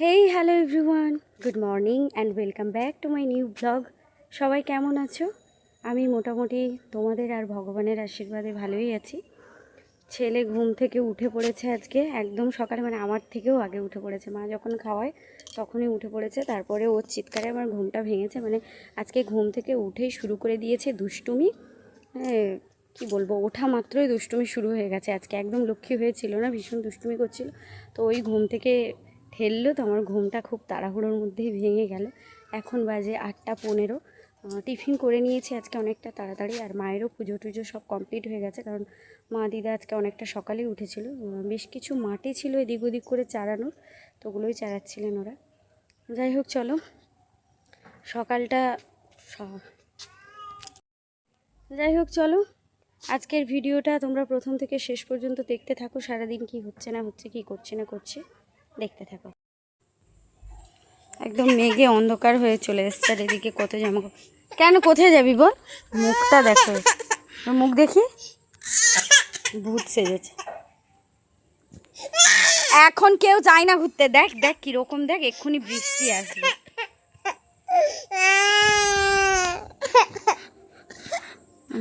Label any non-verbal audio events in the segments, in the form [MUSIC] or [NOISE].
Hey hello everyone good morning and welcome back to my new blog সবাই কেমন আছো? আমি মোটামুটি তোমাদের আর ভগবানের আশীর্বাদে ভালোই আছি। ছেলে ঘুম থেকে উঠে পড়েছে আজকে। একদম সকালে মানে আমার থেকেও আগে উঠে পড়েছে। মা যখন খাওয়ায়, তখনই উঠে পড়েছে। তারপরে ওর চিৎকারে আমার ঘুমটা ভেঙেছে। মানে আজকে ঘুম থেকে উঠেই শুরু করে দিয়েছে দুষ্টুমি। হ্যাঁ কী বলব, ওঠা মাত্রই দুষ্টুমি শুরু হয়ে গেছে। আজকে একদম লক্ষ্মী হয়েছিল না, ভীষণ দুষ্টুমি করছিল। তো ওই ঘুম থেকে ঠেললো তো আমার ঘুমটা খুব তাড়াহুড়োর মধ্যেই ভেঙে গেল। এখন বাজে আটটা পনেরো। টিফিন করে নিয়েছি আজকে অনেকটা তাড়াতাড়ি আর মায়েরও পুজো টুজো সব কমপ্লিট হয়ে গেছে কারণ মা দিদা আজকে অনেকটা সকালেই উঠেছিল। বেশ কিছু মাটি ছিল এদিক ওদিক করে চারানোর তো ওগুলোই চারাচ্ছিলেন ওরা। যাই হোক, চলো। সকালটা যাই হোক, চলো। আজকের ভিডিওটা তোমরা প্রথম থেকে শেষ পর্যন্ত দেখতে থাকো, সারাদিন কি হচ্ছে না হচ্ছে, কি করছে না করছে। দেখতে থাকো। একদম মেঘে অন্ধকার হয়ে চলে এসছে আর এদিকে কত জামা কেন কোথায় যাবি বল? মুখটা দেখো। মুখ দেখি? ভূত সেজেছে। এখন কেউ যায় না ঘুরতে। দেখ দেখ কীরকম, দেখ এক্ষুনি বৃষ্টি আসবে।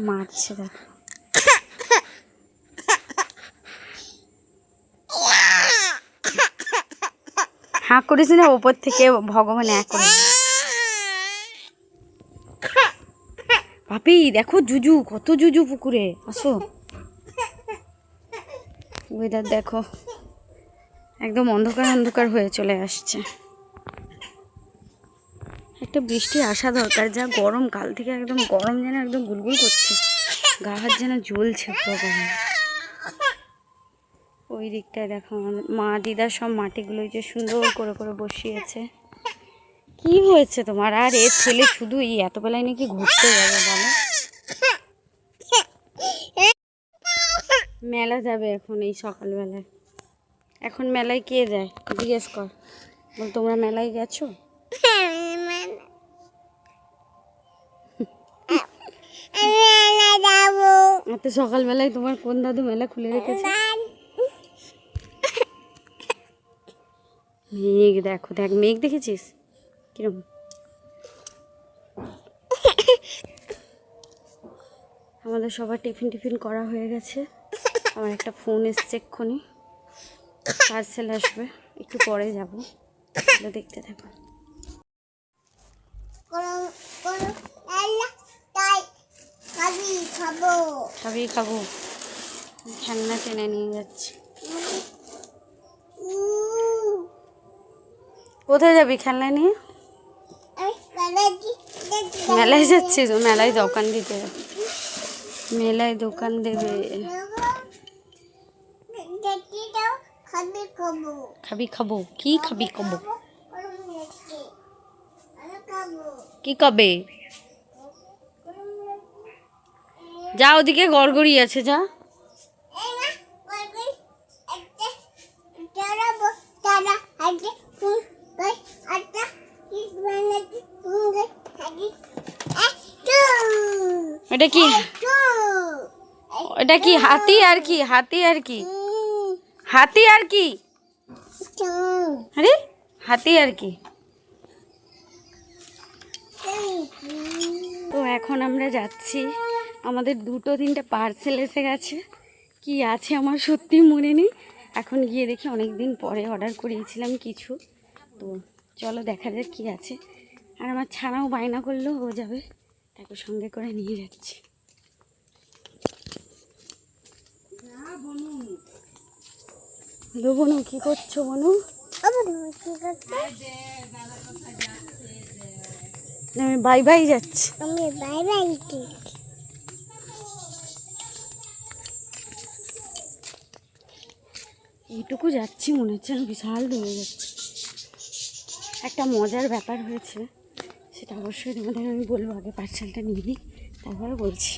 মারছে দেখ। হাঁ করিস না ওপর থেকে ভগবান এক করে পাপি দেখো জুজু কত জুজু পুকুরে। আসো। ওয়েদার দেখো। একদম অন্ধকার অন্ধকার হয়ে চলে আসছে। একটা বৃষ্টি আসা দরকার যা গরম কাল থেকে একদম গরম যেন একদম গুলগুল করছে। গা হাত যেন জ্বলছে পুরো গরম। ওই দিকটায় দেখো মা দিদা সব মাটিগুলো যে সুন্দর করে করে বসিয়েছে। কি হয়েছে তোমার? আর এ ছেলে শুধু এই এত বেলায় নাকি ঘুরতে যাবে বলো? মেলা যাবে এখন এই সকালবেলায়। এখন মেলায় কে যায়? জিজ্ঞেস কর। বল তোমরা মেলায় গেছো? এত সকালবেলায় তোমার কোন দাদু মেলা খুলে রেখেছে? মেঘ দেখো দেখ মেঘ দেখেছিস? কিরম? আমাদের সবার টিফিন টিফিন করা হয়ে গেছে। আমার একটা ফোন এসছে এক্ষুনি। পার্সেল আসবে। একটু পরে যাব। দেখতে থাকো। খাব খাবি খাব খেলনা টেনে নিয়ে যাচ্ছি। কোথায় যাবি খেলনা নিয়ে? মেলায় যাচ্ছিস? মেলায় দোকান দিতে মেলায় দোকান দেবে। খাবি খাব। কি খাব খাব? কি কবে যা, ওদিকে গড়গড়ি আছে, যা। এটা কি? এটা কি, হাতি আর কি? হাতি আর কি? হাতি আর কি? আরে, হাতি আর কি? তো এখন আমরা যাচ্ছি। আমাদের দুটো, তিনটে পার্সেল এসে গেছে। কি আছে আমার সত্যি মনে নেই। এখন গিয়ে দেখি অনেক দিন পরে অর্ডার করিয়েছিলাম কিছু। তো চলো দেখা যাক কি আছে। আর আমার ছানাও বায়না করলেও হয়ে যাবে। তাকে সঙ্গে করে নিয়ে যাচ্ছি। হ্যালো বনু কি করছ বনু আমি বাই বাই যাচ্ছি। আমি বাই বাই এইটুকু যাচ্ছি মনে হচ্ছে বিশাল দূরে যাচ্ছি। একটা মজার ব্যাপার হয়েছে। সেটা অবশ্যই তোমাদের আমি বলব, আগে পার্সেলটা নিয়ে নিই, তারপরে বলছি।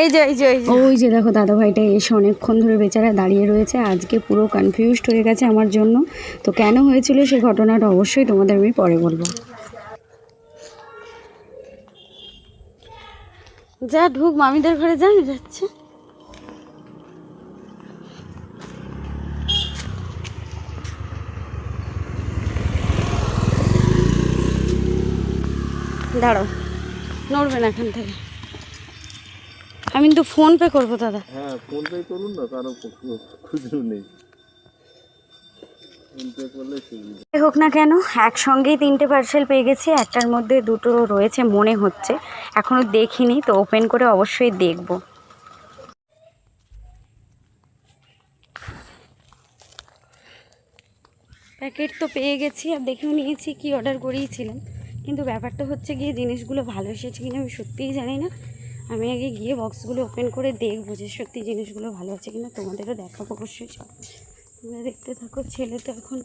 এই যে এই যে ওই যে। দেখো দাদা ভাইটা এসে অনেকক্ষণ ধরে বেচারা দাঁড়িয়ে রয়েছে, আজকে পুরো কনফিউজড হয়ে গেছে আমার জন্য। তো কেন হয়েছিল সেই ঘটনাটা অবশ্যই তোমাদের আমি পরে বলব। যা ঢুক, মামিদের ঘরে যা, আমি যাচ্ছে। দাঁড়াও, নড়বে না এখান থেকে। আমি কিন্তু ফোন পে করব, দাদা। হ্যাঁ ফোন পে করুন না, কারও খুচরো নেই ফোন পে করলে সুবিধা যাই হোক না কেন, একসঙ্গেই তিনটে পার্সেল পেয়ে গেছি, একটার মধ্যে দুটো রয়েছে মনে হচ্ছে। এখনও দেখিনি, তো ওপেন করে অবশ্যই দেখব। প্যাকেট তো পেয়ে গেছি, আর দেখেও নিয়েছি কি অর্ডার করিয়েছিলাম কিন্তু ব্যাপারটা হচ্ছে গিয়ে জিনিসগুলো ভালো এসেছে কিনা আমি সত্যিই জানি না। আমি আগে গিয়ে বক্সগুলো ওপেন করে দেখব যে সত্যি জিনিসগুলো ভালো আছে কিনা, তোমাদেরও দেখাবো অবশ্যই চল তোমরা দেখতে থাকো। ছেলে তো এখন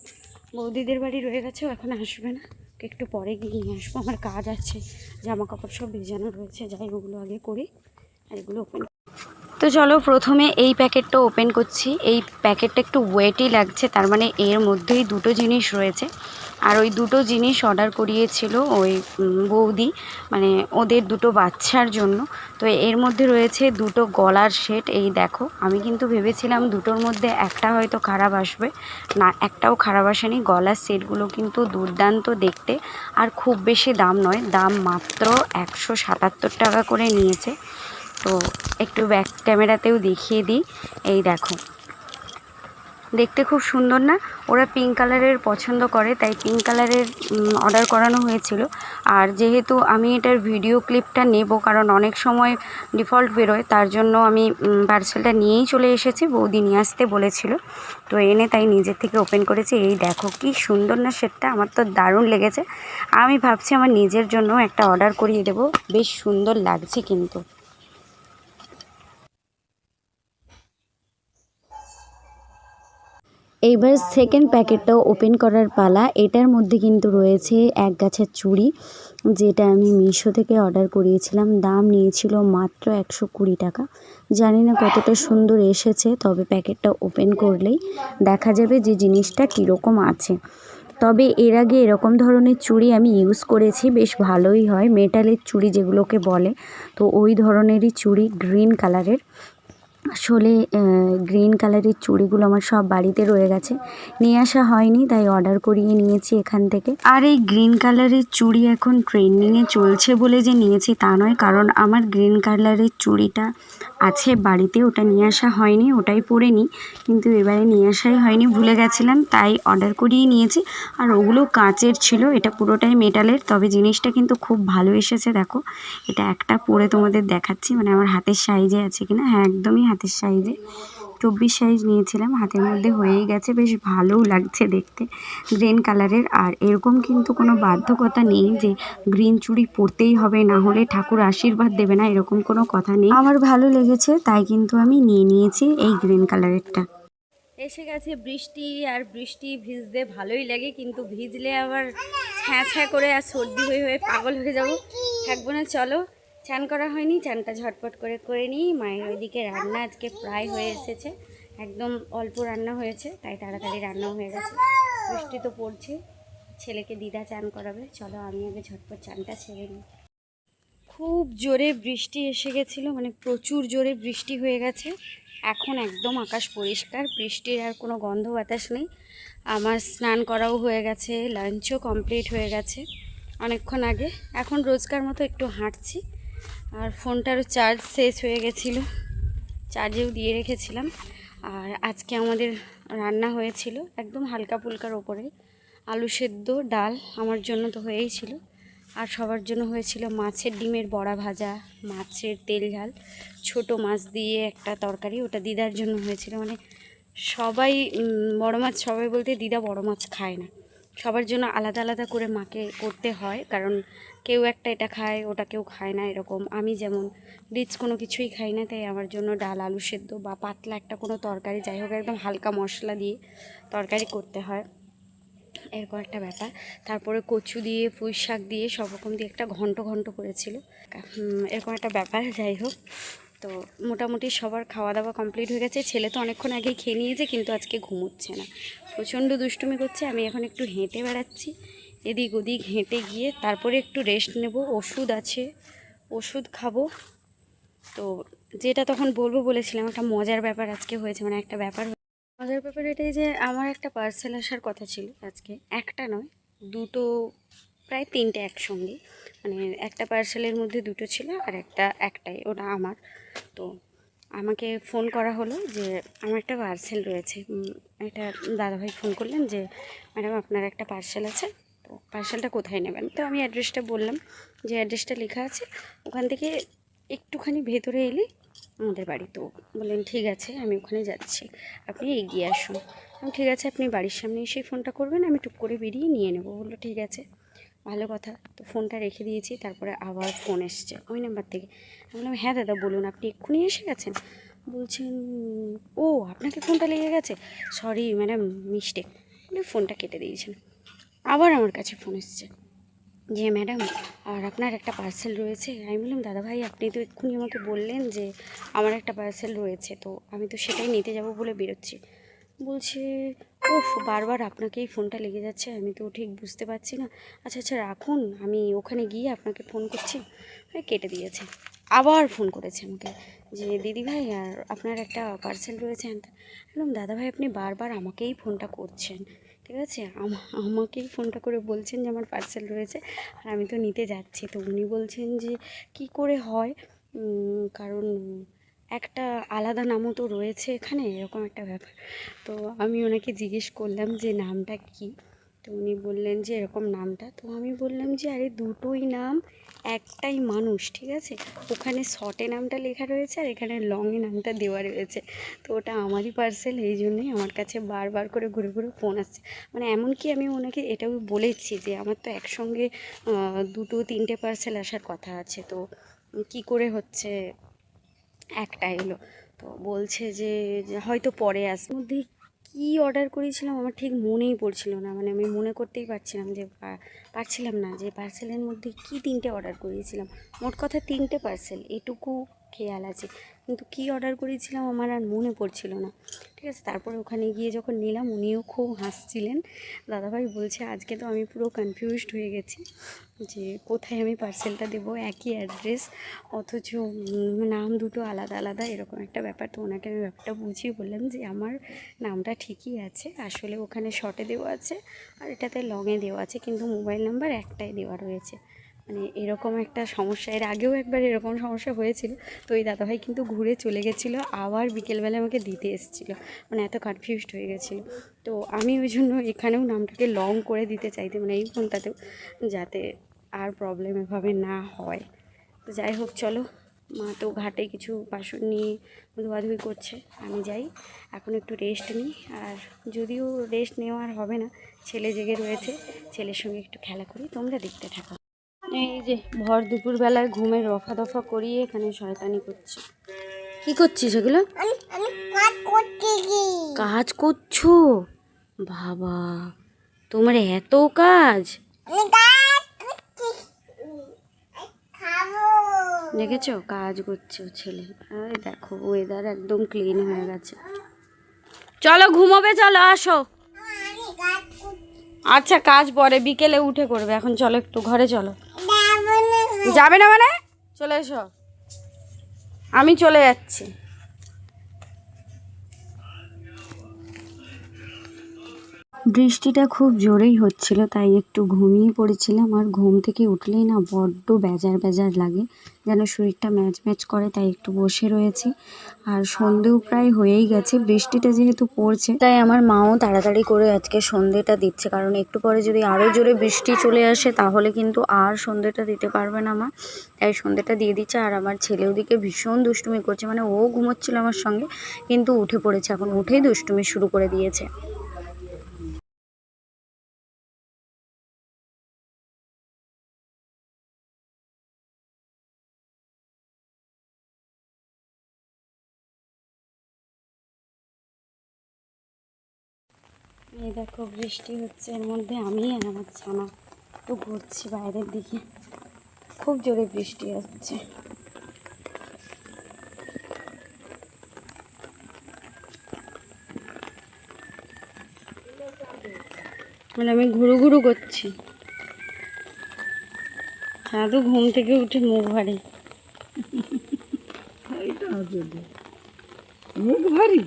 বৌদিদের বাড়ি রয়ে গেছে এখন আসবে না। একটু পরে গিয়ে নিয়ে আসব। আমার কাজ আছে জামা কাপড় সব ভেজানো রয়েছে, যাই ওগুলো আগে করি আর এগুলো ওপেন তো চলো প্রথমে এই প্যাকেটটা ওপেন করছি। এই প্যাকেটটা একটু ওয়েটই লাগছে, তার মানে এর মধ্যেই দুটো জিনিস রয়েছে। আর ওই দুটো জিনিস অর্ডার করিয়েছিল ওই বৌদি মানে ওদের দুটো বাচ্চার জন্য। তো এর মধ্যে রয়েছে দুটো গলার সেট, এই দেখো। আমি কিন্তু ভেবেছিলাম দুটোর মধ্যে একটা হয়তো খারাপ আসবে। না, একটাও খারাপ আসেনি। গলার সেটগুলো কিন্তু দুর্দান্ত দেখতে। আর খুব বেশি দাম নয়, দাম মাত্র একশো সাতাত্তর টাকা করে নিয়েছে। তো একটু ব্যাক ক্যামেরাতেও দেখিয়ে দিই। এই দেখো। দেখতে খুব সুন্দর না? ওরা পিঙ্ক কালারের পছন্দ করে, তাই পিঙ্ক কালারের অর্ডার করানো হয়েছিল। আর যেহেতু আমি এটার ভিডিও ক্লিপটা নেব, কারণ অনেক সময় ডিফল্ট বেরোয়, তার জন্য আমি পার্সেলটা নিয়েই চলে এসেছি, বৌদি নিয়ে আসতে বলেছিল। তো এনে তাই নিজের থেকে ওপেন করেছি। এই দেখো কি সুন্দর না সেটটা, আমার তো দারুণ লেগেছে। আমি ভাবছি আমার নিজের জন্য একটা অর্ডার করিয়ে দেবো। বেশ সুন্দর লাগছে কিন্তু। এইবার সেকেন্ড প্যাকেটটাও ওপেন করার পালা। এটার মধ্যে কিন্তু রয়েছে এক গাছের চুড়ি, যেটা আমি মিশো থেকে অর্ডার করিয়েছিলাম। দাম নিয়েছিল মাত্র একশো কুড়ি টাকা। জানি না কতটা সুন্দর এসেছে, তবে প্যাকেটটা ওপেন করলেই দেখা যাবে যে জিনিসটা কীরকম আছে। তবে এর আগে এরকম ধরনের চুড়ি আমি ইউজ করেছি, বেশ ভালোই হয়। মেটালের চুড়ি যেগুলোকে বলে, তো ওই ধরনেরই চুড়ি গ্রিন কালারের আসলে গ্রিন কালারের চুড়িগুলো আমার সব বাড়িতে রয়ে গেছে। নিয়ে আসা হয়নি, তাই অর্ডার করিয়ে নিয়েছি এখান থেকে। আর এই গ্রিন কালারের চুড়ি এখন ট্রেন্ডিংয়ে চলছে বলে যে নিয়েছি তা নয়, কারণ আমার গ্রিন কালারের চুড়িটা আছে, বাড়িতে ওটা নিয়ে আসা হয়নি, ওটাই পরে নিই। কিন্তু এবারে নিয়ে আসাই হয়নি, ভুলে গেছিলাম, তাই অর্ডার করিয়ে নিয়েছি। আর ওগুলো কাঁচের ছিল, এটা পুরোটাই মেটালের, তবে জিনিসটা কিন্তু খুব ভালো এসেছে, দেখো। এটা একটা পরে তোমাদের দেখাচ্ছি মানে আমার হাতের সাইজে আছে কিনা? হ্যাঁ একদমই হাতের সাইজে। চব্বিশ সাইজ নিয়েছিলাম, হাতের মধ্যে হয়েই গেছে, বেশ ভালোও লাগছে দেখতে। গ্রিন কালারের আর এরকম কিন্তু কোনো বাধ্যকতা নেই যে গ্রিন চুড়ি পরতেই হবে, না হলে ঠাকুর আশীর্বাদ দেবে না, এরকম কোনো কথা নেই। আমার ভালো লেগেছে, তাই কিন্তু আমি নিয়ে নিয়েছি এই গ্রিন কালারেরটা এসে গেছে বৃষ্টি, আর বৃষ্টি ভিজতে ভালোই লাগে, কিন্তু ভিজলে আবার ছ্যাঁ ছ্যাঁ করে আর সর্দি হয়ে হয়ে পাগল হয়ে যাব। থাকব না, চলো। চান করা হয়নি, চানটা ঝটপট করে করে নিই। মায়ের ওইদিকে রান্না আজকে প্রায় হয়ে এসেছে। একদম অল্প রান্না হয়েছে, তাই তাড়াতাড়ি রান্নাও হয়ে গেছে। বৃষ্টি তো পড়ছে, ছেলেকে দিদা চান করাবে। চলো আমি আগে ঝটপট চানটা ছেড়ে নিই। খুব জোরে বৃষ্টি এসে গেছিল মানে প্রচুর জোরে বৃষ্টি হয়ে গেছে। এখন একদম আকাশ পরিষ্কার, বৃষ্টির আর কোনো গন্ধ বাতাস নেই। আমার স্নান করাও হয়ে গেছে, লাঞ্চও কমপ্লিট হয়ে গেছে অনেকক্ষণ আগে। এখন রোজকার মতো একটু হাঁটছি। আর ফোনটারও চার্জ শেষ হয়ে গেছিল। চার্জেও দিয়ে রেখেছিলাম। আর আজকে আমাদের রান্না হয়েছিল একদম হালকা ফুলকার ওপরে। আলু সেদ্ধ, ডাল আমার জন্য তো হয়েই ছিল। আর সবার জন্য হয়েছিল মাছের ডিমের বড়া ভাজা, মাছের তেল ঝাল, ছোট মাছ দিয়ে একটা তরকারি। ওটা দিদার জন্য হয়েছিল। মানে সবাই বড় মাছ সবাই বলতে দিদা বড় মাছ খায় না। সবার জন্য আলাদা আলাদা করে মাকে করতে হয়। কারণ কেউ একটা এটা খায়, ওটা কেউ খায় না এরকম। আমি যেমন রিচ কোনো কিছুই খাই না, তাই আমার জন্য ডাল, আলু সেদ্ধ বা পাতলা একটা কোনো তরকারি, যাই হোক একদম হালকা মশলা দিয়ে তরকারি করতে হয়। এরকম একটা ব্যাপার। তারপরে কচু দিয়ে, পুঁই শাক দিয়ে সব রকম দিয়ে একটা ঘন্ট ঘন্ট করেছিল। এরকম একটা ব্যাপার, যাই হোক। তো মোটামুটি সবার খাওয়া দাওয়া কমপ্লিট হয়ে গেছে। ছেলে তো অনেকক্ষণ আগেই খেয়ে নিয়েছে, কিন্তু আজকে ঘুমোচ্ছে না। প্রচণ্ড দুষ্টুমি করছে, আমি এখন একটু হেঁটে বেড়াচ্ছি। এদিক ওদিক হেঁটে গিয়ে তারপরে একটু রেস্ট নেব। ওষুধ আছে, ওষুধ খাব। তো যেটা তখন বলব বলেছিলাম, একটা মজার ব্যাপার আজকে হয়েছে মানে একটা ব্যাপার মজার ব্যাপার এটাই যে, আমার একটা পার্সেল আসার কথা ছিল আজকে। একটা নয়, দুটো প্রায় তিনটে একসঙ্গে। মানে একটা পার্সেলের মধ্যে দুটো ছিল আর একটা একটাই, ওটা আমার। তো আমাকে ফোন করা হলো যে, আমার একটা পার্সেল রয়েছে। একটা দাদাভাই ফোন করলেন যে ম্যাডাম আপনার একটা পার্সেল আছে, তো পার্সেলটা কোথায় নেবেন? তো আমি অ্যাড্রেসটা বললাম যে অ্যাড্রেসটা লেখা আছে। ওখান থেকে একটুখানি ভেতরে এলে, আমাদের বাড়ি। তো বললেন, ঠিক আছে, আমি ওখানে যাচ্ছি। আপনি এগিয়ে আসুন। ঠিক আছে, আপনি বাড়ির সামনে এসেই ফোনটা করবেন, আমি টুক করে বেরিয়ে নিয়ে নেব। বলল, ঠিক আছে। ভালো কথা, তো ফোনটা রেখে দিয়েছি, তারপরে আবার ফোন এসছে ওই নাম্বার থেকে। আমি বললাম হ্যাঁ দাদা, বলুন, আপনি এক্ষুনি এসে গেছেন? বলছেন ও, আপনাকে ফোনটা লেগে গেছে? সরি ম্যাডাম মিস্টেক বলে ফোনটা কেটে দিয়েছেন। আবার আমার কাছে ফোন এসছে। যে ম্যাডাম আর আপনার একটা পার্সেল রয়েছে? আমি বললাম, দাদা ভাই, আপনি তো এক্ষুনি আমাকে বললেন যে, আমার একটা পার্সেল রয়েছে, তো আমি তো সেটাই নিতে যাব বলে বেরোচ্ছি। বলছে ওফ বারবার আপনাকেই ফোনটা লেগে যাচ্ছে, আমি তো ঠিক বুঝতে পারছি না। আচ্ছা আচ্ছা রাখুন, আমি ওখানে গিয়ে আপনাকে ফোন করছি। আমি কেটে দিয়েছে। আবার ফোন করেছে আমাকে যে, দিদি ভাই, আর আপনার একটা পার্সেল রয়েছে। বললাম, দাদা ভাই, আপনি বারবার আমাকেই ফোনটা করছেন, ঠিক আছে? আমাকেই ফোনটা করে বলছেন যে, আমার পার্সেল রয়েছে, আর আমি তো নিতে যাচ্ছি। তো উনি বলছেন যে, কি করে হয়? কারণ একটা আলাদা নামও তো রয়েছে এখানে, এরকম একটা ব্যাপার। তো আমি ওনাকে জিজ্ঞেস করলাম যে নামটা কি? তো উনি বললেন যে এরকম নামটা। তো আমি বললাম যে আরে দুটোই নাম, একটাই মানুষ, ঠিক আছে? ওখানে শর্টে নামটা লেখা রয়েছে আর এখানে লংয়ে নামটা দেওয়া রয়েছে। তো ওটা আমারই পার্সেল এই জন্যই আমার কাছে বারবার করে ঘুরে ঘুরে ফোন আসছে। মানে এমনকি আমি ওনাকে এটাও বলেছি যে আমার তো একসঙ্গে দুটো, তিনটে পার্সেল আসার কথা আছে। তো কি করে হচ্ছে? একটা এলো। তো বলছে যে হয়তো পরে আস মধ্যে কি অর্ডার করেছিলাম আমার ঠিক মনেই পড়ছিল না। মানে আমি মনে করতেই পারছিলাম যে পারছিলাম না যে পার্সেলের মধ্যে কি তিনটে অর্ডার করেছিলাম। মোট কথা তিনটে পার্সেল এটুকু খেয়াল আছে। কিন্তু কি অর্ডার করেছিলাম আমার আর মনে পড়ছিল না। ঠিক আছে, তারপরে ওখানে গিয়ে যখন নিলাম, উনিও খুব হাসছিলেন। দাদাভাই বলছে, আজকে তো আমি পুরো কনফিউজড হয়ে গেছি যে কোথায় আমি পার্সেলটা দেবো, একই অ্যাড্রেস অথচ নাম দুটো আলাদা আলাদা, এরকম একটা ব্যাপার। তো ওনাকে আমি ব্যাপারটা বুঝিয়ে বললাম যে, আমার নামটা ঠিকই আছে, আসলে ওখানে শর্টে দেওয়া আছে, আর এটাতে লংয়ে দেওয়া আছে, কিন্তু মোবাইল নাম্বার একটাই দেওয়া রয়েছে। মানে এরকম একটা সমস্যা, এর আগেও একবার এরকম সমস্যা হয়েছিল। তো ওই দাদাভাই কিন্তু ঘুরে চলে গেছিল, আবার বিকেলবেলা আমাকে দিতে এসেছিল। মানে এত কনফিউজড হয়ে গেছিল। তো আমি ওই জন্য এখানেও নামটাকে লং করে দিতে চাইতে মানে এই ফোনটাতেও যাতে আর প্রবলেম এভাবে না হয়। তো যাই হোক, চলো। মা তো ঘাটে কিছু বাসন নিয়ে ধোয়াধুয়ি করছে, আমি যাই। এখন একটু রেস্ট নিই। আর যদিও রেস্ট নেওয়ার হবে না, ছেলে জেগে রয়েছে। ছেলের সঙ্গে একটু খেলা করি, তোমরা দেখতে থাকো। এই যে ভর দুপুরবেলায় ঘুমের রফা দফা করিয়ে এখানে শয়তানি করছে। কি করছিস এগুলো? কাজ করছ? বাবা তোমার এত কাজ। দেখেছ? কাজ করছে ছেলে। আরে দেখো ওয়েদার একদম ক্লিন হয়ে গেছে। চলো ঘুমোবে চলো আসো। আচ্ছা কাজ পরে বিকেলে উঠে করবে। এখন চলো একটু ঘরে চলো। যাব। না মানে? চলে এসো। আমি চলে যাচ্ছি। বৃষ্টিটা খুব জোরেই হচ্ছিল, তাই একটু ঘুমিয়ে পড়েছিলাম। আর ঘুম থেকে উঠলেই না বড্ড বেজার বেজার লাগে, যেন শরীরটা ম্যাচ ম্যাচ করে, তাই একটু বসে রয়েছি। আর সন্ধেও প্রায় হয়েই গেছে, বৃষ্টিটা যেহেতু পড়ছে, তাই আমার মাও তাড়াতাড়ি করে আজকে সন্ধেটা দিচ্ছে। কারণ একটু পরে যদি আরও জোরে বৃষ্টি চলে আসে, তাহলে কিন্তু আর সন্ধেটা দিতে পারবে না মা। তাই সন্ধেটা দিয়ে দিচ্ছে, আর আমার ছেলে ওদিকে ভীষণ দুষ্টুমি করছে মানে ও ঘুমোচ্ছিল আমার সঙ্গে, কিন্তু উঠে পড়েছে। এখন উঠেই দুষ্টুমি শুরু করে দিয়েছে। এই দেখো, বৃষ্টি হচ্ছে। এর মধ্যে আমি আর আমার ছানা একটু ঘুরছি বাইরের দিকে। খুব জোরে বৃষ্টি হচ্ছে মানে আমি ঘুরু ঘুরু করছি। সাধু ঘুম থেকে উঠে মুখ ভারী। [LAUGHS] মুখ ভারী।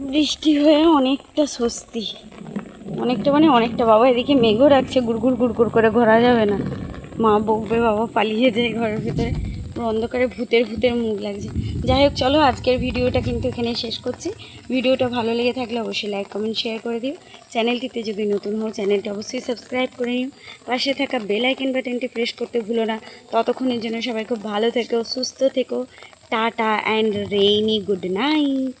বৃষ্টি হয়ে অনেকটা স্বস্তি। অনেকটা মানে অনেকটা। বাবা, এদিকে মেঘও রাখছে। গুড়গুড় গুড়গুড় করে ঘোরা যাবে না। মা বকবে, বাবা পালিয়ে যায় ঘরের ভিতরে। পুরো অন্ধকারে ভূতের ভূতের মুখ লাগছে। যাই হোক, চলো আজকের ভিডিওটা কিন্তু এখানে শেষ করছি। ভিডিওটা ভালো লেগে থাকলে অবশ্যই লাইক কমেন্ট শেয়ার করে দিও। চ্যানেলটিতে যদি নতুন হও, চ্যানেলটি অবশ্যই সাবস্ক্রাইব করে নিও। পাশে থাকা বেল আইকন বাটনটি প্রেস করতে ভুলো না। ততক্ষণের জন্য সবাই খুব ভালো থেকো, সুস্থ থেকো। Tata and rainy good night